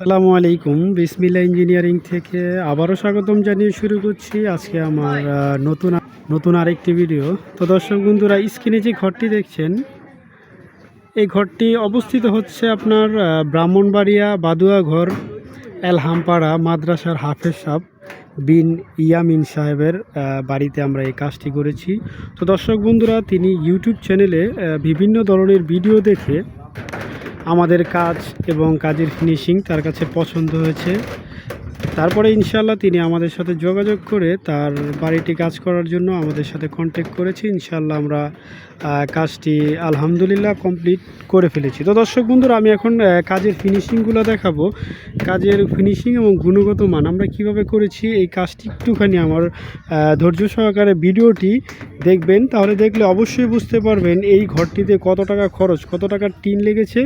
সালামু আলাইকুম। বিসমিল্লা ইঞ্জিনিয়ারিং থেকে আবারও স্বাগতম জানিয়ে শুরু করছি। আজকে আমার নতুন নতুন আরেকটি ভিডিও তো দর্শক বন্ধুরা, স্ক্রিনে যে ঘরটি দেখছেন, এই ঘরটি অবস্থিত হচ্ছে আপনার ব্রাহ্মণবাড়িয়া বাদুয়া ঘর, এলহামপাড়া মাদ্রাসার হাফেজ সাহ বিন ইয়ামিন সাহেবের বাড়িতে আমরা এই কাজটি করেছি। তো দর্শক বন্ধুরা, তিনি ইউটিউব চ্যানেলে বিভিন্ন ধরনের ভিডিও দেখে আমাদের কাজ এবং কাজের ফিনিশিং তার কাছে পছন্দ হয়েছে। তারপরে ইনশাল্লাহ তিনি আমাদের সাথে যোগাযোগ করে তার বাড়িটি কাজ করার জন্য আমাদের সাথে কন্ট্যাক্ট করেছি। ইনশাল্লাহ আমরা কাজটি আলহামদুলিল্লাহ কমপ্লিট করে ফেলেছি। তো দর্শক বন্ধুরা, আমি এখন কাজের ফিনিশিংগুলো দেখাবো। কাজের ফিনিশিং এবং গুণগত মান আমরা কীভাবে করেছি, এই কাজটি একটুখানি আমার ধৈর্য সহকারে ভিডিওটি দেখবেন। তাহলে দেখলে অবশ্যই বুঝতে পারবেন এই ঘরটিতে কত টাকা খরচ, কত টাকার টিন লেগেছে,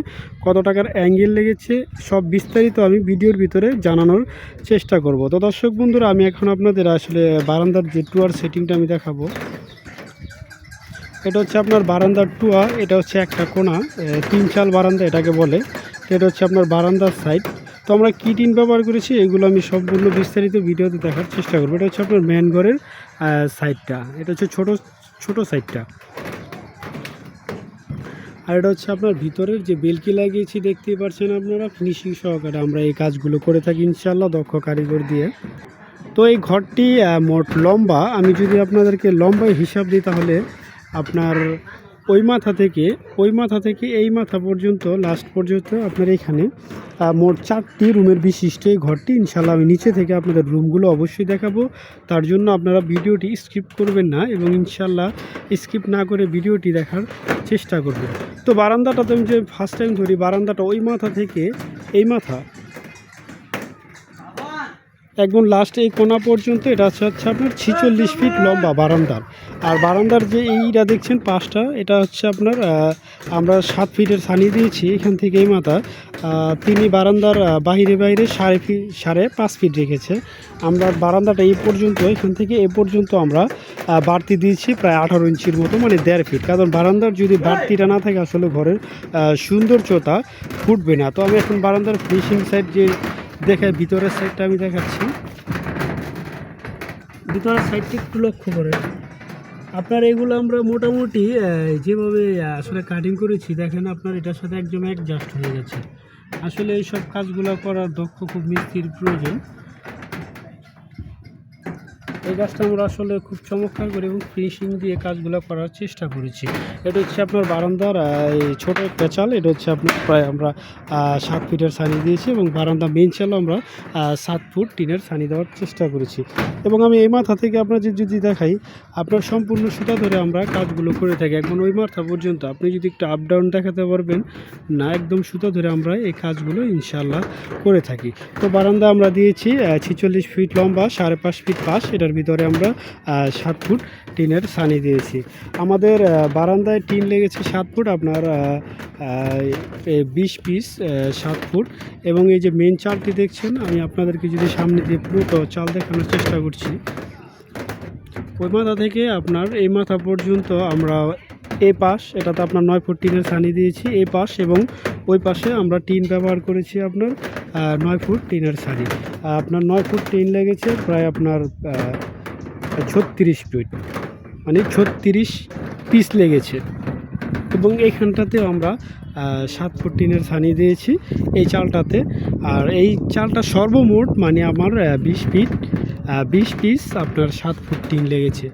কত টাকার অ্যাঙ্গেল লেগেছে। সব বিস্তারিত আমি ভিডিওর ভিতরে জানানোর চেষ্টা করব। তো দর্শক বন্ধুরা, আমি এখন আপনাদের আসলে বারান্দার যে টুয়ার সেটিংটা আমি দেখাবো, এটা হচ্ছে আপনার বারান্দার টুয়া এটা হচ্ছে একটা কোণা তিন চাল বারান্দা এটাকে বলে, এটা হচ্ছে আপনার বারান্দার সাইড তো আমরা কী টিন ব্যবহার করেছি, এগুলো আমি সবগুলো বিস্তারিত ভিডিওতে দেখার চেষ্টা করব। এটা হচ্ছে আপনার মেন ঘরের সাইডটা এটা হচ্ছে ছোট ছোট সাইডটা আর এটা হচ্ছে আপনার ভিতরের যে বেলকি লাগিয়েছি, দেখতেই পাচ্ছেন আপনারা ফিনিশিং সহকারে আমরা এই কাজগুলো করে থাকি ইনশাল্লাহ দক্ষ কারিগর দিয়ে। তো এই ঘরটি মোট লম্বা, আমি যদি আপনাদেরকে লম্বায় হিসাব দিই তাহলে আপনার ওই মাথা থেকে, ওই মাথা থেকে এই মাথা পর্যন্ত লাস্ট পর্যন্ত আপনার এখানে মোট চারটি রুমের বিশিষ্ট এই ঘরটি ইনশাল্লাহ আমি নিচে থেকে আপনাদের রুমগুলো অবশ্যই দেখাবো। তার জন্য আপনারা ভিডিওটি স্কিপ করবেন না এবং ইনশাল্লাহ স্কিপ না করে ভিডিওটি দেখার চেষ্টা করবেন। তো বারান্দাটা তো আমি যে ফার্স্ট টাইম ধরি, বারান্দাটা ওই মাথা থেকে, এই মাথা একদম লাস্ট এই কোনা পর্যন্ত এটা হচ্ছে হচ্ছে আপনার ছিচল্লিশ ফিট লম্বা বারান্দার। আর বারান্দার যে এইটা দেখছেন পাঁচটা এটা হচ্ছে আপনার আমরা সাত ফিটের ছানি দিয়েছি এখান থেকে এই মাথা। তিনি বারান্দার আহ, বাইরে সাড়ে ফি সাড়ে পাঁচ ফিট রেখেছে। আমরা বারান্দাটা এই পর্যন্ত এখান থেকে এ পর্যন্ত আমরা বাড়তি দিয়েছি প্রায় আঠারো ইঞ্চির মতো মানে দেড় ফিট কারণ বারান্দার যদি বাড়তিটা না থাকে আসলে ঘরের সৌন্দর্যতা ফুটবে না। তো আমি এখন বারান্দার ফিনিশিং সাইড যে দেখে ভিতরের সাইডটা আমি দেখাচ্ছি। ভিতরের সাইডটি একটু লক্ষ্য করে আপনার এগুলো আমরা মোটামুটি যেভাবে আসলে কাটিং করেছি, দেখেন আপনার এটার সাথে একদম অ্যাডজাস্ট হয়ে গেছে। আসলে এই সব কাজগুলো করার দক্ষ খুব মিস্ত্রির প্রয়োজন। এই কাজটা আমরা আসলে খুব চমৎকার করে এবং ফিনিশিং দিয়ে কাজগুলো করার চেষ্টা করেছি। এটা হচ্ছে আপনার বারান্দার এই ছোটো পেঁচাল এটা হচ্ছে আপনার প্রায় আমরা সাত ফিটের সানি দিয়েছি এবং বারান্দা মেন চালও আমরা সাত ফুট টিনের সানি দেওয়ার চেষ্টা করেছি। এবং আমি এই মাথা থেকে আপনার যদি দেখাই, আপনার সম্পূর্ণ সুতা ধরে আমরা কাজগুলো করে থাকি। এখন ওই মাথা পর্যন্ত। আপনি যদি একটু আপ ডাউন দেখাতে পারবেন, না, একদম সুতা ধরে আমরা এই কাজগুলো ইনশাল্লাহ করে থাকি। তো বারান্দা আমরা দিয়েছি ছিচল্লিশ ফিট লম্বা, সাড়ে পাঁচ ফিট পাশ। এটার ভিতরে আমরা সাত ফুট টিনের সানি দিয়েছি। আমাদের বারান্দায় টিন লেগেছে সাত ফুট, আপনার বিশ পিস সাত ফুট। এবং এই যে মেন চালটি দেখছেন, আমি আপনাদেরকে যদি সামনে দিয়ে পুরো চাল দেখানোর চেষ্টা করছি। ওই মাথা থেকে আপনার, এই মাথা পর্যন্ত আমরা এ পাশ, এটাতে আপনার নয় ফুট টিনের ছানি দিয়েছি, এ পাশ এবং ওই পাশে আমরা টিন ব্যবহার করেছি আপনার। নয় ফুট টিনের আহ, আপনার নয় ফুট টিন লেগেছে প্রায় আপনার ছত্রিশ ফিট। মানে ছত্রিশ পিস লেগেছে। এবং এইখানটাতেও আমরা সাত ফুট টিনের ছানি দিয়েছি এই চালটাতে। আর এই চালটা সর্বমোট মানে আমার বিশ ফিট বিশ পিস আপনার সাত ফুট টিন লেগেছে।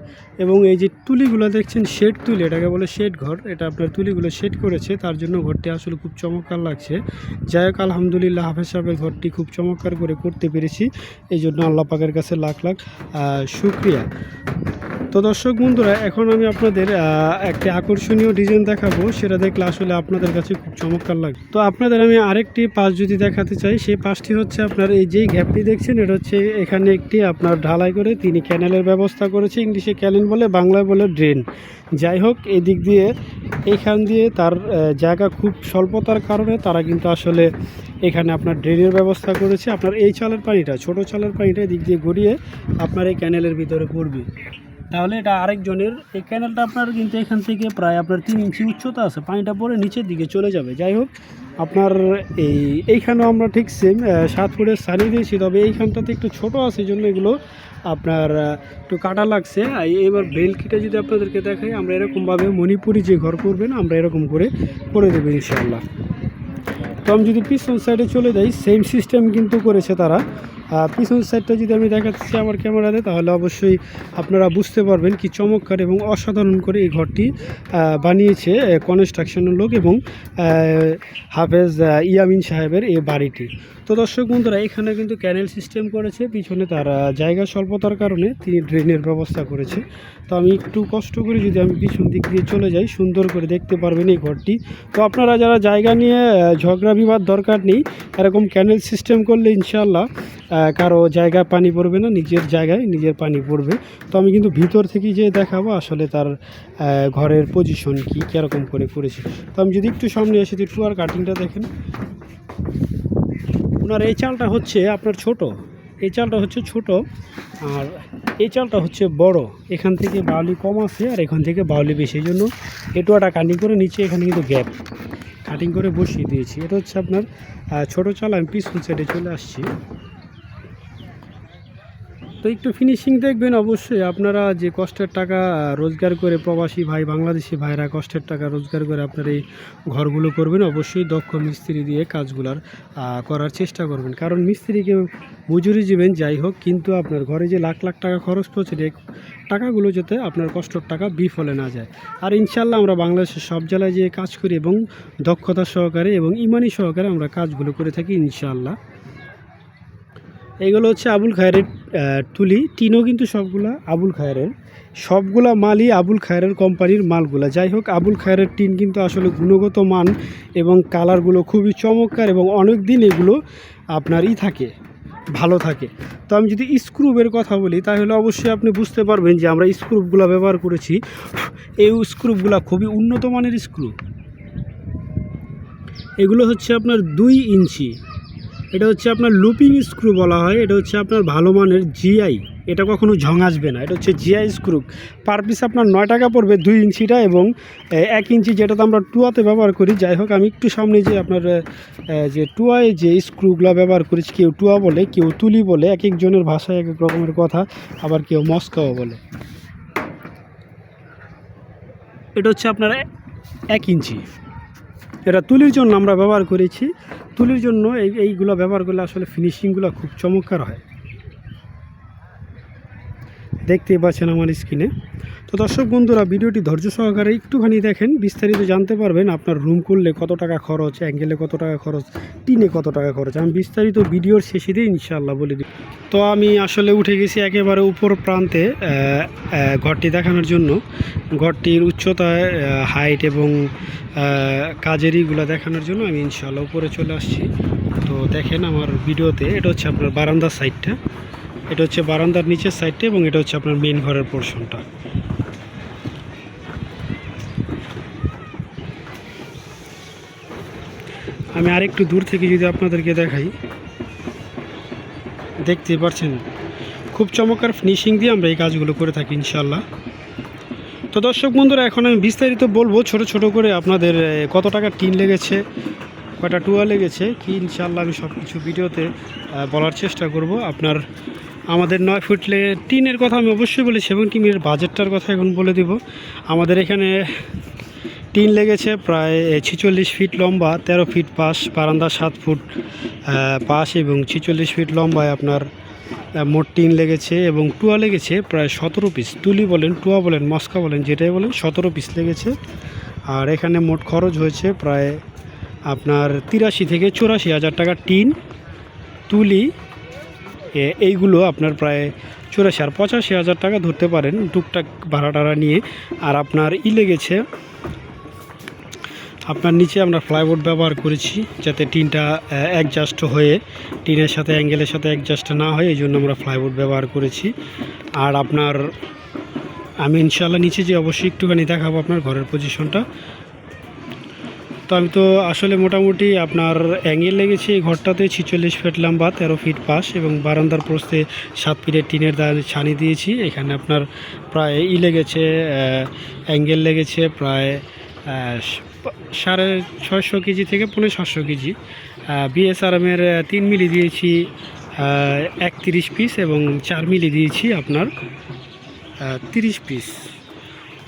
এবং এই যে তুলিগুলো দেখছেন, শেড তুলি, এটাকে বলে শেড ঘর। এটা আপনার তুলিগুলো শেড করেছে, তার জন্য ঘরটি আসলে খুব চমৎকার লাগছে। যাই হোক, আলহামদুলিল্লাহ, হাফেজ সাহেবের ঘরটি খুব চমৎকার করে করতে পেরেছি। এই জন্য আল্লাহ পাকের কাছে লাখ লাখ শুক্রিয়া। তো দর্শক বন্ধুরা, এখন আমি আপনাদের একটি আকর্ষণীয় ডিজাইন দেখাবো। সেটা দেখলে আসলে আপনাদের কাছে খুব চমৎকার লাগে তো আপনাদের আমি আরেকটি পাশ যদি দেখাতে চাই, সেই পাশটি হচ্ছে আপনার এই যেই গ্যাপটি দেখছেন, এটা হচ্ছে এখানে একটি আপনার ঢালাই করে তিনি ক্যানেলের ব্যবস্থা করেছে, ইংলিশে ক্যানেল বলে, বাংলায় বলে ড্রেন যাই হোক, এদিক দিয়ে, এইখান দিয়ে তার জায়গা খুব স্বল্পতার কারণে তারা কিন্তু আসলে এখানে আপনার ড্রেনের ব্যবস্থা করেছে। আপনার এই চালের পানিটা, ছোট চালের পানিটা এদিক দিয়ে গড়িয়ে আপনার এই ক্যানেলের ভিতরে পড়বে। তাহলে এটা আরেকজনের, এই ক্যানেলটা আপনার কিন্তু এখান থেকে প্রায় আপনার তিন ইঞ্চি উচ্চতা আছে। পানিটা পরে নিচের দিকে চলে যাবে। যাই হোক, আপনার এই, এইখানেও আমরা ঠিক সেম সাত ফুটের সানি দিয়েছি। তবে এইখানটাতে একটু ছোট আছে জন্য এগুলো আপনার একটু কাটা লাগছে। এবার বেলকিটা যদি আপনাদেরকে দেখাই, আমরা এরকমভাবে মণিপুরি যে ঘর করবেন, আমরা এরকম করে করে দেবো ইনশাল্লাহ তো আমি যদি পিছন সাইডে চলে যাই সেম সিস্টেম কিন্তু করেছে তারা। পিছন সাইডটা যদি আমি দেখাচ্ছি আমার ক্যামেরাতে, তাহলে অবশ্যই আপনারা বুঝতে পারবেন কি চমৎকার এবং অসাধারণ করে এই ঘরটি বানিয়েছে কনস্ট্রাকশনের লোক এবং হাফেজ ইয়ামিন সাহেবের এই বাড়িটি। তো দর্শক বন্ধুরা, এখানে কিন্তু ক্যানেল সিস্টেম করেছে, পিছনে তার জায়গা স্বল্পতার কারণে তিনি ড্রেনের ব্যবস্থা করেছে। তো আমি একটু কষ্ট করে যদি আমি পিছন দিক দিয়ে চলে যাই, সুন্দর করে দেখতে পারবেন এই ঘরটি। তো আপনারা যারা জায়গা নিয়ে ঝগড়া বিবাদ দরকার নেই, এরকম ক্যানেল সিস্টেম করলে ইনশাল্লাহ কারও জায়গায় পানি পড়বে না, নিজের জায়গায় নিজের পানি পড়বে। তো আমি কিন্তু ভিতর থেকে যে দেখাবো আসলে তার ঘরের পজিশন কি, কীরকম করে করেছে। তো আমি যদি একটু সামনে এসে একটু আর কাটিংটা দেখেন। ওনার এই চালটা হচ্ছে আপনার ছোট। এই চালটা হচ্ছে ছোট আর এই চালটা হচ্ছে বড়। এখান থেকে বাউলি কম আছে আর এখান থেকে বাউলি বেশি। জন্য এটুয়াটা কাটিং করে নিচে এখানে কিন্তু গ্যাপ কাটিং করে বসিয়ে দিয়েছি। এটা হচ্ছে আপনার ছোট চাল। আমি পিছন সাইডে চলে আসছি। তো একটু ফিনিশিং দেখবেন অবশ্যই। আপনারা যে কষ্টের টাকা রোজগার করে প্রবাসী ভাই, বাংলাদেশি ভাইরা কষ্টের টাকা রোজগার করে আপনার এই ঘরগুলো করবেন, অবশ্যই দক্ষ মিস্ত্রি দিয়ে কাজগুলার করার চেষ্টা করবেন। কারণ মিস্ত্রিকে মজুরি দিবেন, যাই হোক, কিন্তু আপনার ঘরে যে লাখ লাখ টাকা খরচ করছে টাকাগুলো যাতে আপনার কষ্টের টাকা বিফলে না যায়। আর ইনশাল্লাহ আমরা বাংলাদেশের সব জেলায় যে কাজ করি এবং দক্ষতা সহকারে এবং ইমানি সহকারে আমরা কাজগুলো করে থাকি ইনশাল্লাহ এগুলো হচ্ছে আবুল খায়ের তুলি। টিনও কিন্তু সবগুলা আবুল খায়ের সবগুলা মালই আবুল খায়ের কোম্পানির মালগুলা। যাই হোক, আবুল খায়ের টিন কিন্তু আসলে গুণগত মান এবং কালারগুলো খুবই চমৎকার এবং অনেক দিন এগুলো আপনারই থাকে, ভালো থাকে। তো আমি যদি স্ক্রুবের কথা বলি, তাহলে অবশ্যই আপনি বুঝতে পারবেন যে আমরা স্ক্রুপগুলো ব্যবহার করেছি। এই স্ক্রুপগুলো খুবই উন্নত মানের স্ক্রু। এগুলো হচ্ছে আপনার দুই ইঞ্চি। এটা হচ্ছে আপনার লুপিং স্ক্রু বলা হয়, এটা হচ্ছে আপনার ভালো মানের জিআই এটা কখনো ঝং আসবে না, এটা হচ্ছে জিআই স্ক্রু। পার পিস আপনার নয় টাকা পড়বে দুই ইঞ্চিটা এবং এক ইঞ্চি যেটাতে আমরা টুয়াতে ব্যবহার করি। যাই হোক, আমি একটু সামনে যে আপনার যে টুয়ায় যে স্ক্রুগুলো ব্যবহার করেছি কেউ টুয়া বলে, কেউ তুলি বলে, এক একজনের ভাষায় এক এক রকমের কথা, আবার কেউ মস্কাও বলে। এটা হচ্ছে আপনার এক ইঞ্চি। এটা তুলির জন্য আমরা ব্যবহার করেছি। তুলির জন্য এই, এইগুলো ব্যবহার করলে আসলে ফিনিশিংগুলো খুব চমৎকার হয়। দেখতেই পাচ্ছেন আমার স্ক্রিনে তো দর্শক বন্ধুরা, ভিডিওটি ধৈর্য সহকারে একটুখানি দেখেন। বিস্তারিত জানতে পারবেন আপনার রুম করলে কত টাকা খরচ অ্যাঙ্গেলে কত টাকা খরচ টিনে কত টাকা খরচ। আমি বিস্তারিত ভিডিওর শেষে দিয়ে ইনশাল্লাহ বলে দিই। তো আমি আসলে উঠে গেছি একেবারে উপর প্রান্তে ঘরটি দেখানোর জন্য। ঘরটির উচ্চতায় হাইট এবং কাজের ইগুলো দেখানোর জন্য আমি ইনশাল্লাহ উপরে চলে আসছি। তো দেখেন আমার ভিডিওতে, এটা হচ্ছে আপনার বারান্দার সাইডটা এটা হচ্ছে বারান্দার নিচের সাইডটা এবং এটা হচ্ছে আপনার মেন ঘরের পোর্শনটা আমি আরেকটু দূর থেকে যদি আপনাদেরকে দেখাই, দেখতে পাচ্ছেন, খুব চমৎকার ফিনিশিং দিয়ে আমরা এই কাজগুলো করে থাকি ইনশাল্লাহ তো দর্শক বন্ধুরা, এখন আমি বিস্তারিত বলব ছোট ছোট করে আপনাদের কত টাকা টিন লেগেছে, কয়টা টুয়া লেগেছে, কি ইনশাল্লাহ আমি সব কিছু ভিডিওতে বলার চেষ্টা করব। আপনার আমাদের নয় ফুটলে টিনের কথা আমি অবশ্যই বলেছি এবং টিনের বাজেটটার কথা এখন বলে দিব। আমাদের এখানে টিন লেগেছে প্রায় ছিচল্লিশ ফিট লম্বা, তেরো ফিট পাশ, বারান্দা সাত ফুট পাশ এবং ছিচল্লিশ ফিট লম্বায় আপনার মোট টিন লেগেছে এবং টুয়া লেগেছে প্রায় সতেরো পিস। তুলি বলেন, টুয়া বলেন, মস্কা বলেন, যেটাই বলেন, সতেরো পিস লেগেছে। আর এখানে মোট খরচ হয়েছে প্রায় আপনার তিরাশি থেকে চুরাশি হাজার টাকা টিন, তুলি এইগুলো আপনার প্রায় চুরাশি আর পঁচাশি হাজার টাকা ধরতে পারেন টুকটাক ভাড়া টাড়া নিয়ে। আর আপনার ই লেগেছে, আপনার নিচে আমরা ফ্লাইবোর্ড ব্যবহার করেছি যাতে টিনটা অ্যাডজাস্ট হয়ে, টিনের সাথে অ্যাঙ্গেলের সাথে অ্যাডজাস্ট না হয়, এই জন্য আমরা ফ্লাইবোর্ড ব্যবহার করেছি। আর আপনার, আমি ইনশাল্লাহ নিচে যে অবশ্যই একটুখানি দেখাবো আপনার ঘরের পজিশনটা তো আমি তো আসলে মোটামুটি আপনার অ্যাঙ্গেল লেগেছে এই ঘরটাতে ছিচল্লিশ ফিট লম্বা, তেরো ফিট পাশ এবং বারান্দার প্রস্তে সাত ফিটের টিনের দাঁড় ছানি দিয়েছি। এখানে আপনার প্রায় ই লেগেছে অ্যাঙ্গেল লেগেছে প্রায় সাড়ে ছয়শো কেজি থেকে পনেরো সাতশো কেজি। বিএসআরএমের তিন মিলি দিয়েছি একত্রিশ পিস এবং চার মিলি দিয়েছি আপনার তিরিশ পিস।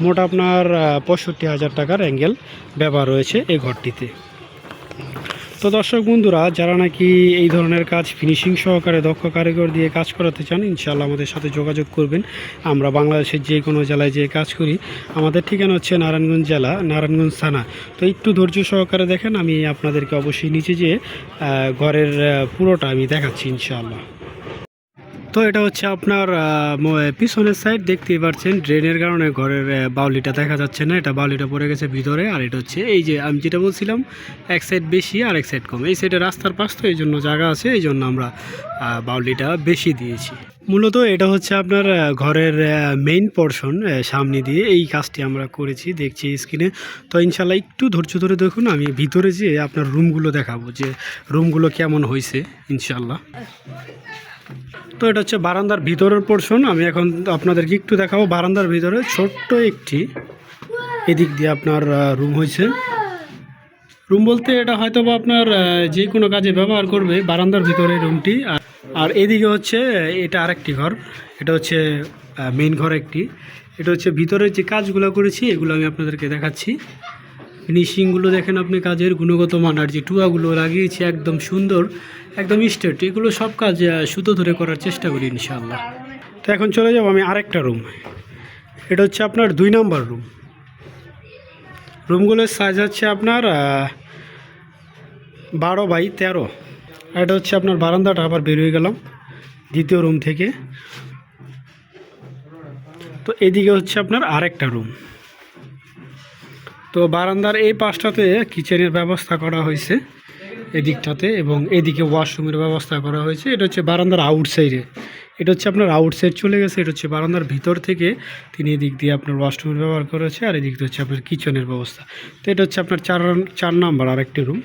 মোট আপনার পঁয়ষট্টি হাজার টাকার অ্যাঙ্গেল ব্যবহার রয়েছে এই ঘরটিতে। তো দর্শক বন্ধুরা, যারা নাকি এই ধরনের কাজ ফিনিশিং সহকারে দক্ষ কারিগর দিয়ে কাজ করাতে চান ইনশাল্লাহ আমাদের সাথে যোগাযোগ করবেন। আমরা বাংলাদেশের যে কোনো জেলায় যে কাজ করি। আমাদের ঠিকানা হচ্ছে নারায়ণগঞ্জ জেলা, নারায়ণগঞ্জ থানা। তো একটু ধৈর্য সহকারে দেখেন, আমি আপনাদেরকে অবশ্যই নিচে যেয়ে ঘরের পুরোটা আমি দেখাচ্ছি ইনশাআল্লাহ। তো এটা হচ্ছে আপনার পিছনের সাইড দেখতেই পাচ্ছেন ড্রেনের কারণে ঘরের বাউলিটা দেখা যাচ্ছে না, এটা বাউলিটা পড়ে গেছে ভিতরে, আর এটা হচ্ছে এই যে আমি যেটা বলছিলাম, এক সাইড বেশি আর এক সাইড কম। এই সাইডে রাস্তার পাশ তো এই জন্য জায়গা আছে এই জন্য আমরা বাউলিটা বেশি দিয়েছি। মূলত এটা হচ্ছে আপনার ঘরের মেইন পোর্শন সামনে দিয়ে এই কাজটি আমরা করেছি, দেখছি স্ক্রিনে তো ইনশাল্লাহ একটু ধৈর্য ধরে দেখুন, আমি ভিতরে যেয়ে আপনার রুমগুলো দেখাবো, যে রুমগুলো কেমন হয়েছে ইনশাল্লাহ। তো এটা হচ্ছে বারান্দার ভিতরের পোর্শন আমি এখন আপনাদেরকে একটু দেখাবো। বারান্দার ভিতরে ছোট্ট একটি এদিক দিয়ে আপনার রুম হয়েছে। রুম বলতে এটা হয়তো বা আপনার যে কোনো কাজে ব্যবহার করবে বারান্দার ভিতরে রুমটি আর- এদিকে হচ্ছে, এটা আরেকটি ঘর। এটা হচ্ছে মেন ঘর একটি। এটা হচ্ছে ভিতরের যে কাজগুলো করেছি, এগুলো আমি আপনাদেরকে দেখাচ্ছি। ফিনিশিংগুলো দেখেন আপনি কাজের গুণগত মান আর যে টুয়াগুলো লাগিয়েছি একদম সুন্দর, একদম স্টেট এগুলো সব কাজ সুতো ধরে করার চেষ্টা করি ইনশাআল্লাহ। তো এখন চলে যাব আমি আরেকটা রুম এটা হচ্ছে আপনার দুই নাম্বার রুম রুমগুলোর সাইজ হচ্ছে আপনার বারো বাই তেরো। এটা হচ্ছে আপনার বারান্দাটা, আবার বেরিয়ে গেলাম দ্বিতীয় রুম থেকে। তো এদিকে হচ্ছে আপনার আরেকটা রুম তো বারান্দার এই পাশটাতে কিচেনের ব্যবস্থা করা হয়েছে, এদিকটাতে, এবং এদিকে ওয়াশরুমের ব্যবস্থা করা হয়েছে। এটা হচ্ছে বারান্দার আউটসাইডে এটা হচ্ছে আপনার আউটসাইড চলে গেছে, এটা হচ্ছে বারান্দার ভিতর থেকে তিনি এদিক দিয়ে আপনার ওয়াশরুমের ব্যবহার করেছে, আর এদিক হচ্ছে আপনার কিচেনের ব্যবস্থা। তো এটা হচ্ছে আপনার চার চার নাম্বার আরেকটি রুম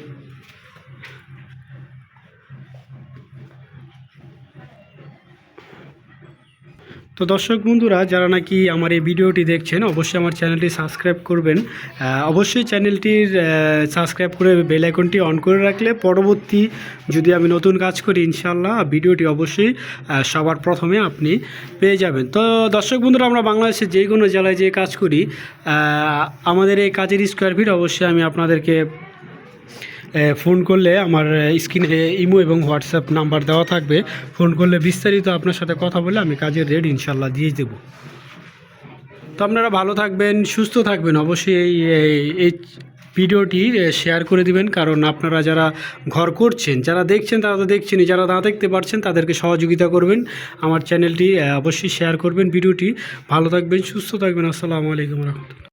তো দর্শক বন্ধুরা, যারা নাকি আমার এই ভিডিওটি দেখছেন, অবশ্যই আমার চ্যানেলটি সাবস্ক্রাইব করবেন। অবশ্যই চ্যানেলটির সাবস্ক্রাইব করে বেল আইকনটি অন করে রাখলে পরবর্তী যদি আমি নতুন কাজ করি ইনশাল্লাহ ভিডিওটি অবশ্যই সবার প্রথমে আপনি পেয়ে যাবেন। তো দর্শক বন্ধুরা, আমরা বাংলাদেশের যে কোনো জেলায় যে কাজ করি আমাদের এই কাজের স্কোয়ার ফিট অবশ্যই আমি আপনাদেরকে ফোন করলে আমার স্ক্রিনে ইমো এবং হোয়াটসঅ্যাপ নাম্বার দেওয়া থাকবে। ফোন করলে বিস্তারিত আপনার সাথে কথা বলে আমি কাজের রেট ইনশাল্লাহ দিয়ে দেব। তো আপনারা ভালো থাকবেন, সুস্থ থাকবেন। অবশ্যই এই ভিডিওটি শেয়ার করে দিবেন। কারণ আপনারা যারা ঘর করছেন, যারা দেখছেন, তারা তো দেখছেনই। যারা না দেখতে পারছেন, তাদেরকে সহযোগিতা করবেন। আমার চ্যানেলটি অবশ্যই শেয়ার করবেন ভিডিওটি। ভালো থাকবেন, সুস্থ থাকবেন। আসসালামু আলাইকুম রহমতুল্লাহ।